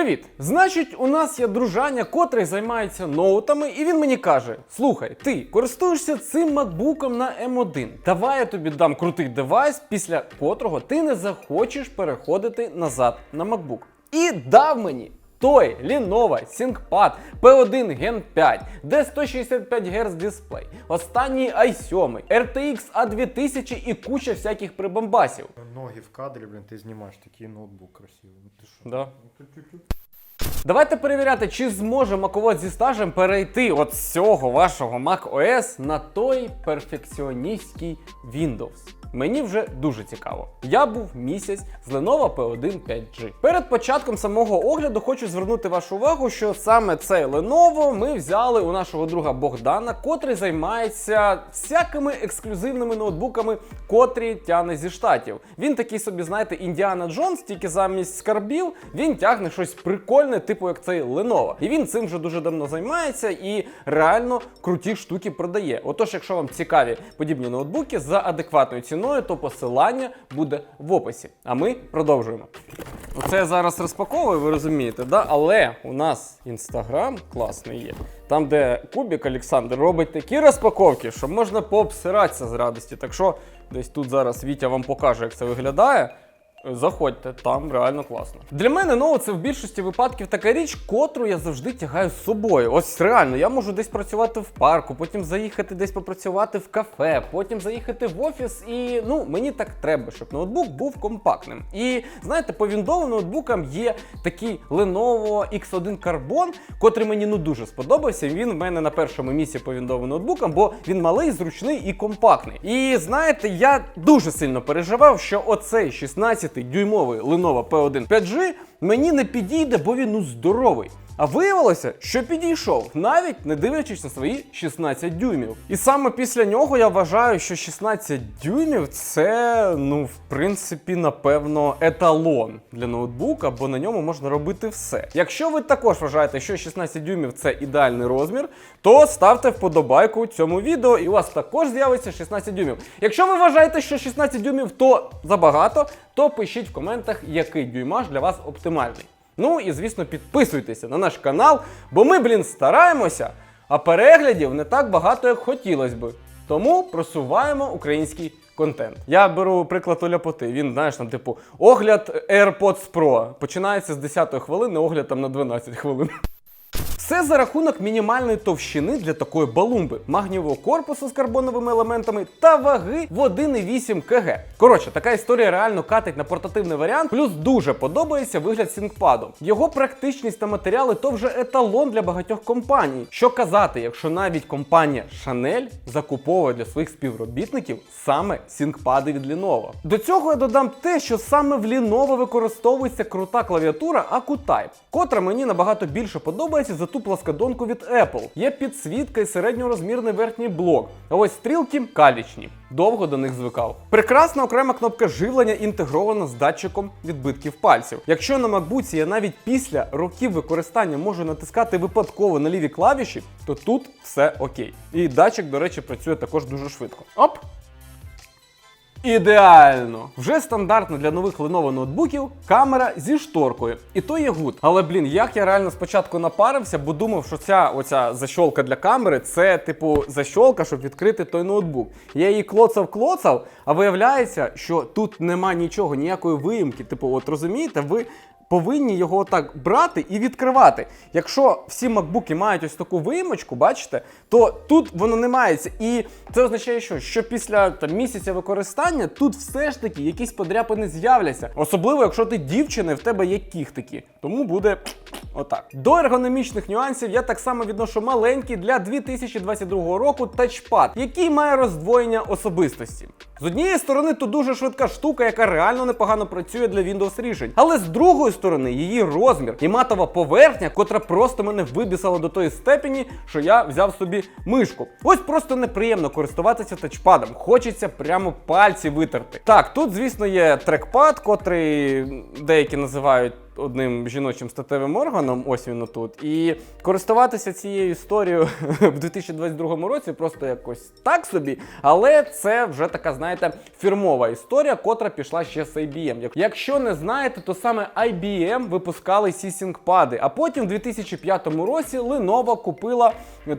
Привіт! Значить, у нас є дружання, котрий займається ноутами, і він мені каже: Слухай, ти користуєшся цим макбуком на М1. Давай я тобі дам крутий девайс, після котрого ти не захочеш переходити назад на MacBook. І дав мені. Той Lenovo ThinkPad P1 Gen 5, де 165 Гц дисплей, останній i7, RTX A2000 і куча всяких прибамбасів. Ноги в кадрі, блін, ти знімаєш такий ноутбук красивий. Ну ти що? Да. Давайте перевіряти, чи зможе маковод зі стажем перейти от з цього вашого Mac OS на той перфекціоністський Windows. Мені вже дуже цікаво. Я був місяць з Lenovo P1 5G. Перед початком самого огляду хочу звернути вашу увагу, що саме цей Lenovo ми взяли у нашого друга Богдана, котрий займається всякими ексклюзивними ноутбуками, котрі тягне зі штатів. Він такий собі, знаєте, Індіана Джонс, тільки замість скарбів він тягне щось прикольне, типу як цей Lenovo. І він цим вже дуже давно займається і реально круті штуки продає. Отож, якщо вам цікаві подібні ноутбуки за адекватною ціною, то посилання буде в описі. А ми продовжуємо. Оце я зараз розпаковую, ви розумієте, да? але у нас інстаграм класний є. Там, де Кубік Олександр робить такі розпаковки, що можна пообсиратися з радості. Так що десь тут зараз Вітя вам покаже, як це виглядає. Заходьте, там реально класно. Для мене ну, це в більшості випадків така річ, котру я завжди тягаю з собою. Ось реально, я можу десь працювати в парку, потім заїхати десь попрацювати в кафе, потім заїхати в офіс. І ну мені так треба, щоб ноутбук був компактним. І знаєте, по віндовим ноутбукам є такий Lenovo X1 Carbon, котрий мені ну дуже сподобався. Він в мене на першому місці по віндовим ноутбукам, бо він малий, зручний і компактний. І знаєте, я дуже сильно переживав, що оцей 16-дюймовий Lenovo P1 5G мені не підійде, бо він ну здоровий. А виявилося, що підійшов, навіть не дивлячись на свої 16 дюймів. І саме після нього я вважаю, що 16 дюймів це, ну, в принципі, напевно, еталон для ноутбука, бо на ньому можна робити все. Якщо ви також вважаєте, що 16 дюймів це ідеальний розмір, то ставте вподобайку цьому відео, і у вас також з'явиться 16 дюймів. Якщо ви вважаєте, що 16 дюймів то забагато, то пишіть в коментах, який дюймаж для вас оптимальний. Ну і звісно, підписуйтеся на наш канал, бо ми, блін, стараємося, а переглядів не так багато, як хотілося би. Тому просуваємо український контент. Я беру приклад Оляпоти. Він, знаєш, там, типу, огляд AirPods Pro. Починається з 10 хвилини, огляд там на 12 хвилин. Все за рахунок мінімальної товщини для такої балумби, магнієвого корпусу з карбоновими елементами та ваги в 1,8 кг. Коротше, така історія реально катить на портативний варіант. Плюс дуже подобається вигляд ThinkPad. Його практичність та матеріали то вже еталон для багатьох компаній. Що казати, якщо навіть компанія Chanel закуповує для своїх співробітників саме ThinkPad від Lenovo. До цього я додам те, що саме в Lenovo використовується крута клавіатура AcuType, котра мені набагато більше подобається за ту пласкодонку від Apple. Є підсвітка і середньорозмірний верхній блок. А ось стрілки калічні. Довго до них звикав. Прекрасна окрема кнопка живлення інтегрована з датчиком відбитків пальців. Якщо на MacBook я навіть після років використання можу натискати випадково на ліві клавіші, то тут все окей. І датчик, до речі, працює також дуже швидко. Оп! Ідеально! Вже стандартно для нових Lenovo ноутбуків камера зі шторкою. І то є гуд. Але блін, як я реально спочатку напарився, бо думав, що ця оця защолка для камери це, типу, защолка, щоб відкрити той ноутбук. Я її клоцав-клоцав, а виявляється, що тут нема нічого, ніякої виїмки. Типу, от розумієте, ви. Повинні його так брати і відкривати. Якщо всі макбуки мають ось таку виїмочку, бачите, то тут воно не мається. І це означає, що, що після там, місяця використання тут все ж таки якісь подряпини з'являться. Особливо, якщо ти дівчина в тебе є кіхтики. Тому буде отак. До ергономічних нюансів я так само відношу маленький для 2022 року тачпад, який має роздвоєння особистості. З однієї сторони, то дуже швидка штука, яка реально непогано працює для Windows рішень. Але з другої сторони, її розмір і матова поверхня, котра просто мене вибісила до тої степені, що я взяв собі мишку. Ось просто неприємно користуватися тачпадом. Хочеться прямо пальці витерти. Так, тут, звісно, є трекпад, котрий деякі називають одним жіночим статевим органом, ось він тут. І користуватися цією історією в 2022 році просто якось так собі. Але це вже така, знаєте, фірмова історія, котра пішла ще з IBM. Якщо не знаєте, то саме IBM випускали C-Sync пади, а потім в 2005 році Lenovo купила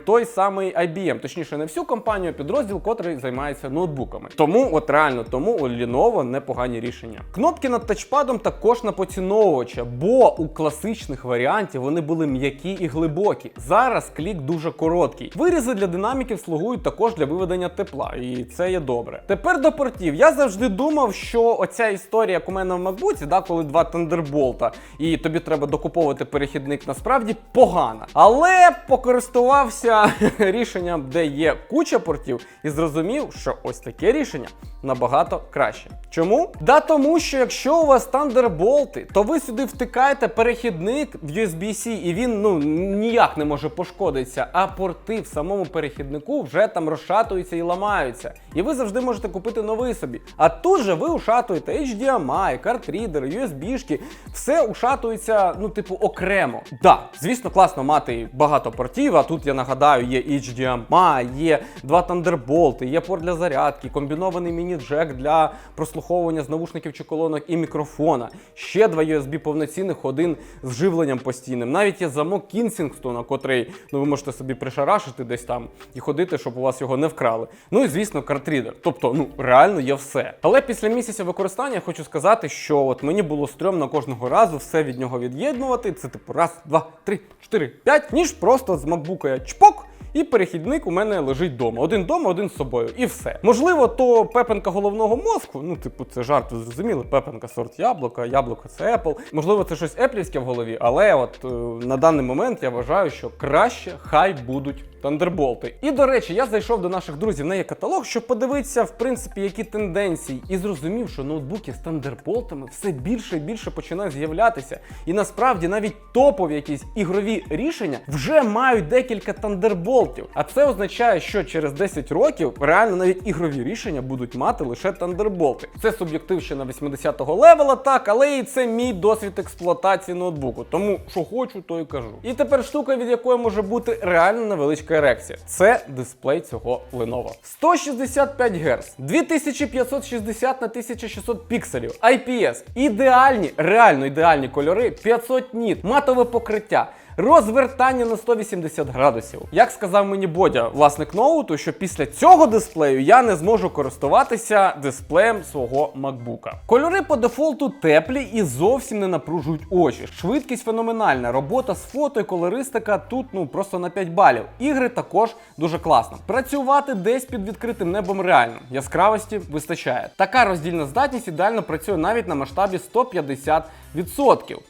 той самий IBM. Точніше, не всю компанію, а підрозділ, котрий займається ноутбуками. Тому, от реально, тому у Lenovo непогані рішення. Кнопки над тачпадом також на поціновувача, бо у класичних варіантів вони були м'які і глибокі. Зараз клік дуже короткий. Вирізи для динаміків слугують також для виведення тепла, і це є добре. Тепер до портів. Я завжди думав, що оця історія, як у мене в MacBook, да, коли два Thunderbolt, і тобі треба докуповувати перехідник, насправді погана. Але покористувався рішенням, де є куча портів, і зрозумів, що ось таке рішення набагато краще. Чому? Да тому, що якщо у вас Thunderbolt, то ви сюди втикаєте перехідник в USB-C, і він ну ніяк не може пошкодитися. А порти в самому перехіднику вже там розшатуються і ламаються. І ви завжди можете купити новий собі. А тут же ви ушатуєте HDMI, картрідер, USB-шки, все ушатується, ну, типу, окремо. Да, звісно, класно мати багато портів. А тут я нагадаю, є HDMI, є два Thunderbolt, є порт для зарядки, комбінований міні-джек для прослуховування з навушників чи колонок і мікрофона. Ще два USB повноцінних, один з живленням постійним. Навіть є замок Кінсінгтона, котрий ну, ви можете собі пришарашити десь там і ходити, щоб у вас його не вкрали. Ну і звісно, картрідер. Тобто, ну реально є все. Але після місяця використання я хочу сказати, що от мені було стрьомно кожного разу все від нього від'єднувати. Це типу раз, два, три, чотири, п'ять, ніж просто з макбука я чпок. І перехідник у мене лежить вдома. Один вдома, один з собою. І все. Можливо, то пепенка головного мозку. Ну, типу, це жарт, ви зрозуміли. Пепенка сорт яблука, яблуко це Apple. Можливо, це щось еплівське в голові, але от е, на даний момент я вважаю, що краще хай будуть Тандерболти. І до речі, я зайшов до наших друзів на є каталог, щоб подивитися, в принципі, які тенденції, і зрозумів, що ноутбуки з тандерболтами все більше і більше починають з'являтися. І насправді навіть топові якісь ігрові рішення вже мають декілька тандерболтів. А це означає, що через 10 років реально навіть ігрові рішення будуть мати лише тандерболти. Це суб'єктивщина 80-го левела, так, але і це мій досвід експлуатації ноутбуку. Тому що хочу, то і кажу. І тепер штука, від якої може бути реально невеличка ерекція. Це дисплей цього Lenovo. 165 Гц, 2560 на 1600 пікселів, IPS, ідеальні, реально ідеальні кольори, 500 ніт, матове покриття. Розвертання на 180 градусів. Як сказав мені Бодя, власник ноуту, що після цього дисплею я не зможу користуватися дисплеєм свого MacBook. Кольори по дефолту теплі і зовсім не напружують очі. Швидкість феноменальна. Робота з фото і колористика тут ну просто на 5 балів. Ігри також дуже класно. Працювати десь під відкритим небом реально. Яскравості вистачає. Така роздільна здатність ідеально працює навіть на масштабі 150%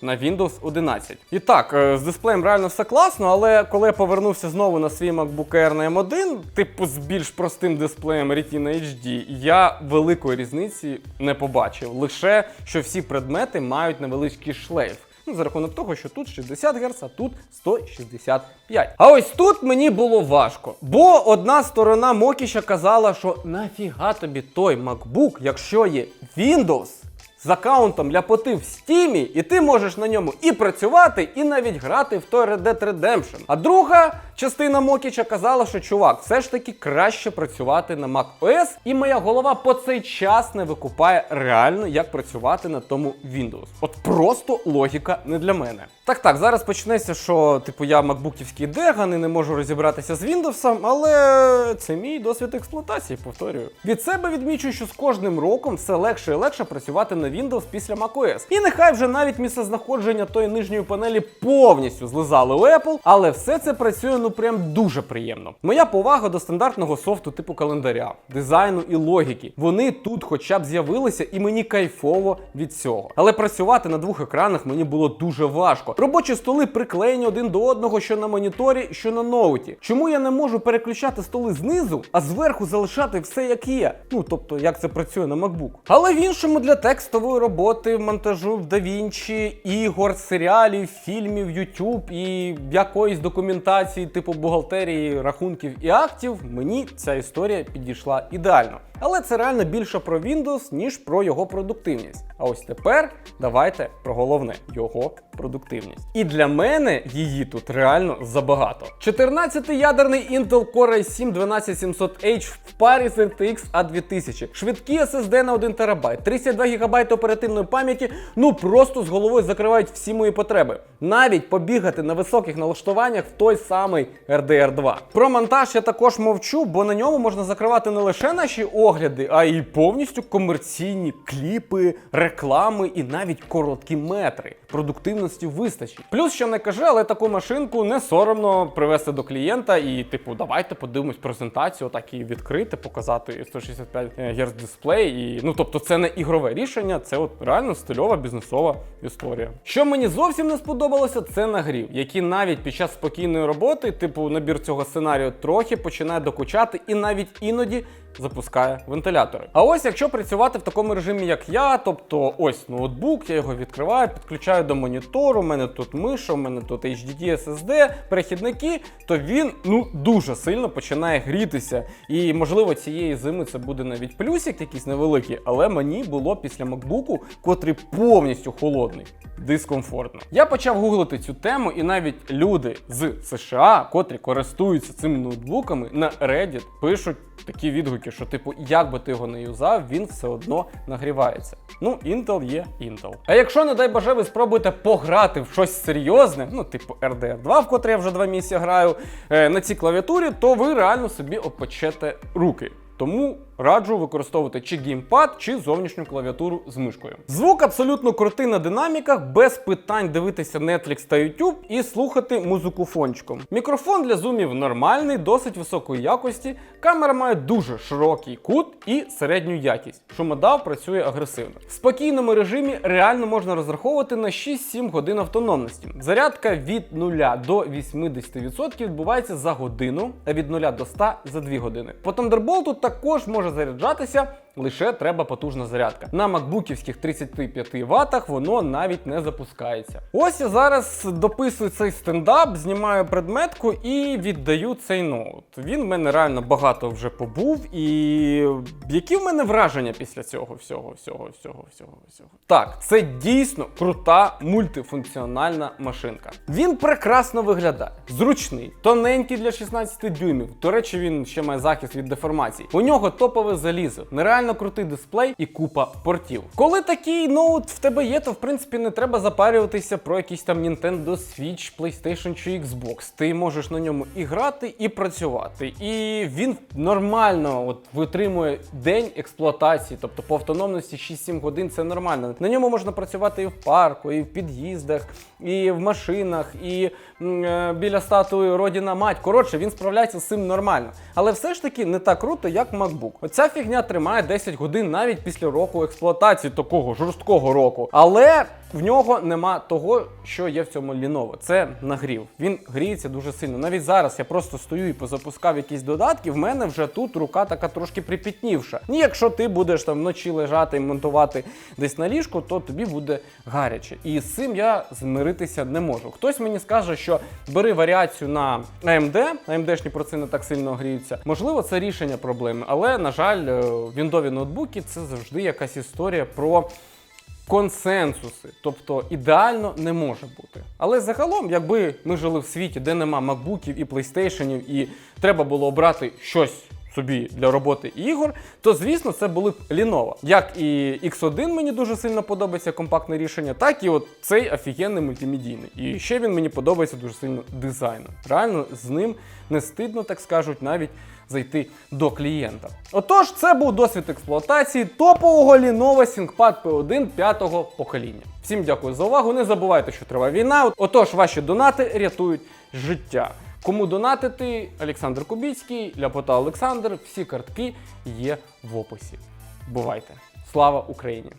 на Windows 11. І так, е, з дисплеєм реально все класно, але коли я повернувся знову на свій MacBook Air на M1, типу з більш простим дисплеєм Retina HD, я великої різниці не побачив. Лише що всі предмети мають невеличкий шлейф. Ну, за рахунок того, що тут 60 Гц, а тут 165. А ось тут мені було важко. Бо одна сторона Мокіша казала, що нафіга тобі той MacBook, якщо є Windows з аккаунтом ляпоти в стімі, і ти можеш на ньому і працювати, і навіть грати в той Red Dead Redemption. А друга частина Мокіча казала, що чувак, все ж таки краще працювати на Mac OS, і моя голова по цей час не викупає реально, як працювати на тому Windows. От просто логіка не для мене. Так, так, зараз почнеться, що типу я макбуківський деган і не можу розібратися з Windows, але це мій досвід експлуатації, повторюю. Від себе відмічую, що з кожним роком все легше і легше працювати на Windows після macOS. І нехай вже навіть місцезнаходження тої нижньої панелі повністю злизали у Apple, але все це працює ну прям дуже приємно. Моя повага до стандартного софту типу календаря, дизайну і логіки. Вони тут хоча б з'явилися, і мені кайфово від цього. Але працювати на двох екранах мені було дуже важко. Робочі столи приклеєні один до одного, що на моніторі, що на ноуті. Чому я не можу переключати столи знизу, а зверху залишати все як є? Ну тобто, як це працює на MacBook. Але в іншому для текстової роботи, монтажу в DaVinci, ігор, серіалів, фільмів, YouTube і якоїсь документації, типу бухгалтерії, рахунків і актів, мені ця історія підійшла ідеально. Але це реально більше про Windows, ніж про його продуктивність. А ось тепер давайте про головне його продуктивність. І для мене її тут реально забагато. 14-й ядерний Intel Core i7 12700H в парі з RTX A2000. Швидкі SSD на 1 ТБ, 32 ГБ оперативної пам'яті, ну просто з головою закривають всі мої потреби. Навіть побігати на високих налаштуваннях в той самий RDR2. Про монтаж я також мовчу, бо на ньому можна закривати не лише наші огляди, а й повністю комерційні кліпи, реклами і навіть короткі метри. Продуктивності вистачить. Плюс, що не кажи, але таку машинку не соромно привезти до клієнта і, типу, давайте подивимось презентацію, отак її відкрити, показати 165 Гц дисплей. І, ну, тобто, це не ігрове рішення, це от реально стильова бізнесова історія. Що мені зовсім не сподобалося, це нагрів, який навіть під час спокійної роботи, типу набір цього сценарію, трохи починає докучати і навіть іноді запускає вентилятори. А ось якщо працювати в такому режимі, як я, тобто ось ноутбук, я його відкриваю, підключаю до монітору, у мене тут миша, у мене тут HDD SSD, перехідники, то він ну дуже сильно починає грітися. І можливо цієї зими це буде навіть плюсик якийсь невеликий, але мені було після макбуку, котрий повністю холодний. Дискомфортно. Я почав гуглити цю тему, і навіть люди з США, котрі користуються цими ноутбуками, на Reddit пишуть такі відгуки, що, типу, як би ти його не юзав, він все одно нагрівається. Ну, Intel є Intel. А якщо, не дай боже, ви спробуєте пограти в щось серйозне, ну, типу RDR 2, в котре я вже два місяці граю, е, на цій клавіатурі, то ви реально собі опечете руки. Тому раджу використовувати чи геймпад, чи зовнішню клавіатуру з мишкою. Звук абсолютно крутий на динаміках, без питань дивитися Netflix та YouTube і слухати музику фончиком. Мікрофон для зумів нормальний, досить високої якості. Камера має дуже широкий кут і середню якість. Шумодав працює агресивно. В спокійному режимі реально можна розраховувати на 6-7 годин автономності. Зарядка від 0 до 80% відбувається за годину, а від 0 до 100 за 2 години. По Thunderbolt також може заряджатися, лише треба потужна зарядка. На макбуківських 35 Вт воно навіть не запускається. Ось я зараз дописую цей стендап, знімаю предметку і віддаю цей ноут. Він в мене реально багато вже побув. І які в мене враження після цього всього, всього, всього, всього, всього. Так, це дійсно крута мультифункціональна машинка. Він прекрасно виглядає, зручний, тоненький для 16 дюймів. До речі, він ще має захист від деформацій. У нього топове залізо, нереально крутий дисплей і купа портів. Коли такий ноут в тебе є, то в принципі не треба запарюватися про якийсь там Nintendo Switch, PlayStation чи Xbox. Ти можеш на ньому і грати, і працювати. І він нормально от витримує день експлуатації, тобто по автономності 6-7 годин це нормально. На ньому можна працювати і в парку, і в під'їздах, і в машинах, і м, е, біля статуї Родіна Мать. Коротше, він справляється з цим нормально. Але все ж таки не так круто, як MacBook. Оця фігня тримає 10 годин навіть після року експлуатації, такого жорсткого року. Але в нього нема того, що є в цьому Lenovo. Це нагрів. Він гріється дуже сильно. Навіть зараз я просто стою і позапускав якісь додатки. В мене вже тут рука така трошки припітнівша. Ні, якщо ти будеш там вночі лежати і монтувати десь на ліжку, то тобі буде гаряче. І з цим я змиритися не можу. Хтось мені скаже, що бери варіацію на AMD, AMD-шні проци не так сильно гріються. Можливо, це рішення проблеми, але на жаль, е, віндові ноутбуки це завжди якась історія про. Консенсуси, тобто ідеально не може бути. Але загалом, якби ми жили в світі, де нема макбуків і плейстейшенів, і треба було обрати щось собі для роботи ігор, то звісно це були б Lenovo. Як і X1 мені дуже сильно подобається компактне рішення, так і от цей офігенний мультимедійний. І ще він мені подобається дуже сильно дизайном. Реально з ним не стидно, так скажуть, навіть зайти до клієнта. Отож, це був досвід експлуатації топового Lenovo ThinkPad P1 п'ятого покоління. Всім дякую за увагу. Не забувайте, що триває війна. Отож, ваші донати рятують життя. Кому донатити, Олександр Кубіцький, Ляпота Олександр. Всі картки є в описі. Бувайте! Слава Україні!